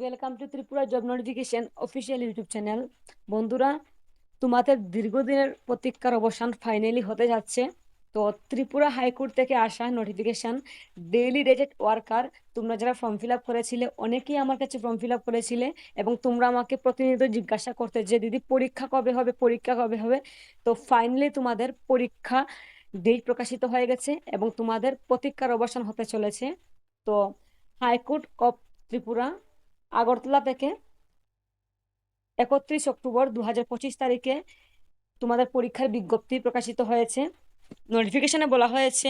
Welcome to Tripura job notification official YouTube channel বন্ধুরা, তোমাদের দীর্ঘদিনের প্রতীক্ষার অবসান ফাইনালি হতে যাচ্ছে। তো ত্রিপুরা হাইকোর্ট থেকে আসা নোটিফিকেশন ডেইলি রেটেড ওয়ার্কার তোমরা যারা ফর্ম ফিল আপ করেছিলে, অনেকেই আমার কাছে ফর্ম ফিল আপ করেছিলে এবং তোমরা আমাকে প্রতিনিয়ত জিজ্ঞাসা করতে যে, দিদি, পরীক্ষা কবে হবে? পরীক্ষা কবে হবে? তো ফাইনালি তোমাদের পরীক্ষা ডেট প্রকাশিত হয়ে গেছে এবং তোমাদের প্রতীক্ষার অবসান হতে চলেছে। তো হাইকোর্ট অফ ত্রিপুরা আগরতলা থেকে একত্রিশ অক্টোবর দু পঁচিশ তারিখে তোমাদের পরীক্ষার বিজ্ঞপ্তি প্রকাশিত হয়েছে। নোটিফিকেশনে বলা হয়েছে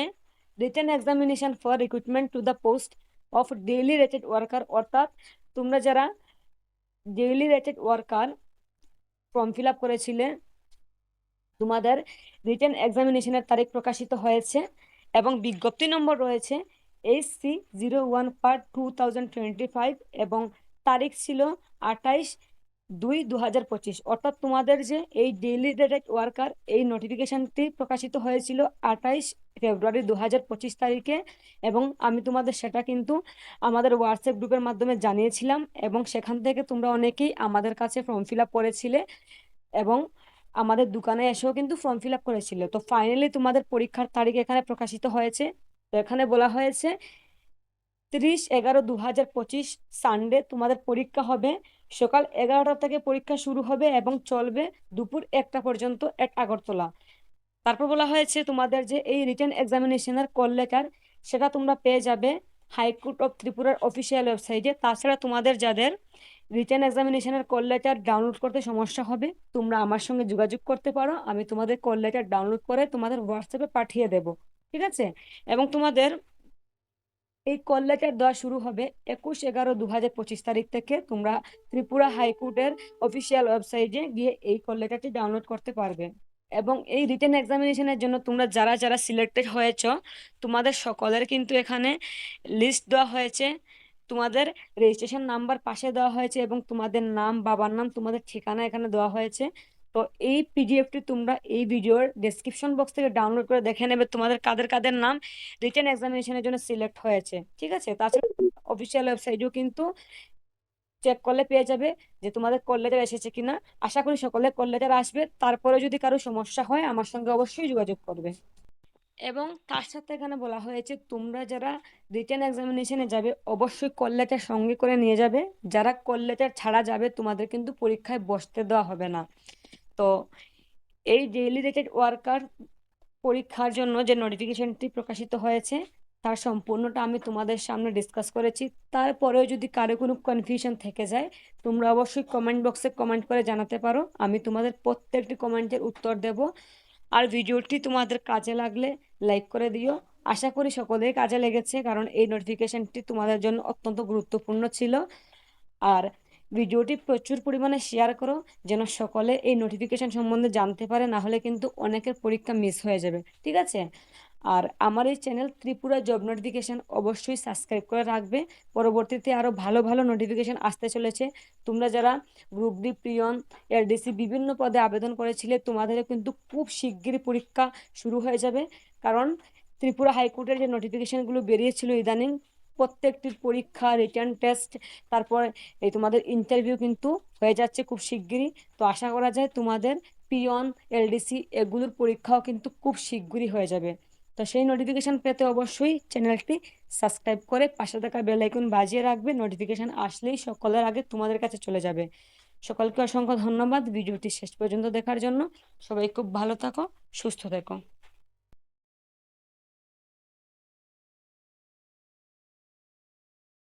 written examination for recruitment to the post of daily rated worker অর্থাৎ তোমরা যারা daily rated worker form fill up করেছিলে, তোমাদের রিটেন এক্সামিনেশনের তারিখ প্রকাশিত হয়েছে এবং বিজ্ঞপ্তি নম্বর রয়েছে H C zero one per two thousand twenty five এবং তারিখ ছিল আঠাইশ দুই দু হাজার পঁচিশ। অর্থাৎ তোমাদের যে এই ডেইলি রেটেড ওয়ার্কার এই নোটিফিকেশনটি প্রকাশিত হয়েছিল আঠাইশ ফেব্রুয়ারি দু হাজার পঁচিশ তারিখে এবং আমি তোমাদের সেটা কিন্তু আমাদের হোয়াটসঅ্যাপ গ্রুপের মাধ্যমে জানিয়েছিলাম এবং সেখান থেকে তোমরা অনেকেই আমাদের কাছে ফর্ম ফিল আপ করেছিলে এবং আমাদের দোকানে এসেও কিন্তু ফর্ম ফিল আপ করেছিলে। তো ফাইনালি তোমাদের পরীক্ষার তারিখ এখানে প্রকাশিত হয়েছে। তো এখানে বলা হয়েছে তিরিশ এগারো দু হাজার পঁচিশ সানডে তোমাদের পরীক্ষা হবে। সকাল এগারোটা থেকে পরীক্ষা শুরু হবে এবং চলবে দুপুর একটা পর্যন্ত এক আগরতলা। তারপর বলা হয়েছে তোমাদের যে এই রিটেন এক্সামিনেশনের কল লেটার সেটা তোমরা পেয়ে যাবে হাইকোর্ট অফ ত্রিপুরার অফিসিয়াল ওয়েবসাইটে তাছাড়া তোমাদের যাদের রিটার্ন এক্সামিনেশনের কল লেটার ডাউনলোড করতে সমস্যা হবে, তোমরা আমার সঙ্গে যোগাযোগ করতে পারো। আমি তোমাদের কল লেটার ডাউনলোড করে তোমাদের হোয়াটসঅ্যাপে পাঠিয়ে দেব। ঠিক আছে? এবং তোমাদের এই কল লেটার দেওয়া শুরু হবে একুশ এগারো দু হাজার পঁচিশ তারিখ থেকে। তোমরা ত্রিপুরা হাইকোর্টের অফিসিয়াল ওয়েবসাইটে গিয়ে এই কল লেটারটি ডাউনলোড করতে পারবে। এবং এই রিটেন এক্সামিনেশনের জন্য তোমরা যারা যারা সিলেক্টেড হয়েছ, তোমাদের সকলের কিন্তু এখানে লিস্ট দেওয়া হয়েছে। তোমাদের রেজিস্ট্রেশন নাম্বার পাশে দেওয়া হয়েছে এবং তোমাদের নাম, বাবার নাম, তোমাদের ঠিকানা এখানে দেওয়া হয়েছে। তো এই পিডিএফটি তোমরা এই ভিডিওর ডেসক্রিপশন বক্স থেকে ডাউনলোড করে দেখে নেবে তোমাদের কাদের কাদের নাম রিটেন এক্সামিনেশনের জন্য সিলেক্ট হয়েছে, ঠিক আছে? তাছাড়া অফিসিয়াল ওয়েবসাইটেও কিন্তু চেক করলে পেয়ে যাবে যে তোমাদের কল লেটার এসেছে কিনা। আশা করি সকলে কল লেটার আসবে তারপরে যদি কারও সমস্যা হয় আমার সঙ্গে অবশ্যই যোগাযোগ করবে। এবং তার সাথে এখানে বলা হয়েছে, তোমরা যারা রিটেন এক্সামিনেশনে যাবে অবশ্যই কল লেটার সঙ্গে করে নিয়ে যাবে। যারা কল লেটার ছাড়া যাবে তোমাদের কিন্তু পরীক্ষায় বসতে দেওয়া হবে না। তো এই ডেইলি রেটেড ওয়ার্কার পরীক্ষার জন্য যে নোটিফিকেশনটি প্রকাশিত হয়েছে, তার সম্পূর্ণটা আমি তোমাদের সামনে ডিসকাস করেছি। তারপরেও যদি কারও কোনো কনফিউশন থেকে যায়, তোমরা অবশ্যই কমেন্ট বক্সে কমেন্ট করে জানাতে পারো। আমি তোমাদের প্রত্যেকটি কমেন্টের উত্তর দেব। আর ভিডিওটি তোমাদের কাজে লাগলে লাইক করে দিও। আশা করি সকলেই কাজে লেগেছে, কারণ এই নোটিফিকেশনটি তোমাদের জন্য অত্যন্ত গুরুত্বপূর্ণ ছিল। আর ভিডিওটি প্রচুর পরিমাণে শেয়ার করো, যেন সকলে এই নোটিফিকেশন সম্বন্ধে জানতে পারে, না হলে কিন্তু অনেকের পরীক্ষা মিস হয়ে যাবে, ঠিক আছে? আর আমার এই চ্যানেল ত্রিপুরা জব নোটিফিকেশান অবশ্যই সাবস্ক্রাইব করে রাখবে, পরবর্তীতে আরও ভালো ভালো নোটিফিকেশান আসতে চলেছে। তোমরা যারা গ্রুপ ডি প্রিয়ন এলডিসি বিভিন্ন পদে আবেদন করেছিলে, তোমাদেরও কিন্তু খুব শিগগিরই পরীক্ষা শুরু হয়ে যাবে। কারণ ত্রিপুরা হাইকোর্টের যে নোটিফিকেশানগুলো বেরিয়েছিল ইদানিং প্রত্যেকটির পরীক্ষা রিটার্ন টেস্ট তারপর এই তোমাদের ইন্টারভিউ কিন্তু হয়ে যাচ্ছে খুব শিগগিরই। তো আশা করা যায় তোমাদের পিয়ন এলডিসি এগুলোর পরীক্ষাও কিন্তু খুব শিগগিরই হয়ে যাবে। তো সেই নোটিফিকেশান পেতে অবশ্যই চ্যানেলটি সাবস্ক্রাইব করে পাশে থাকা বেল বাজিয়ে রাখবে। নোটিফিকেশান আসলেই সকলের আগে তোমাদের কাছে চলে যাবে। সকলকে অসংখ্য ধন্যবাদ। ভিডিওটি শেষ পর্যন্ত দেখার জন্য সবাই খুব ভালো থাকো, সুস্থ থেকো।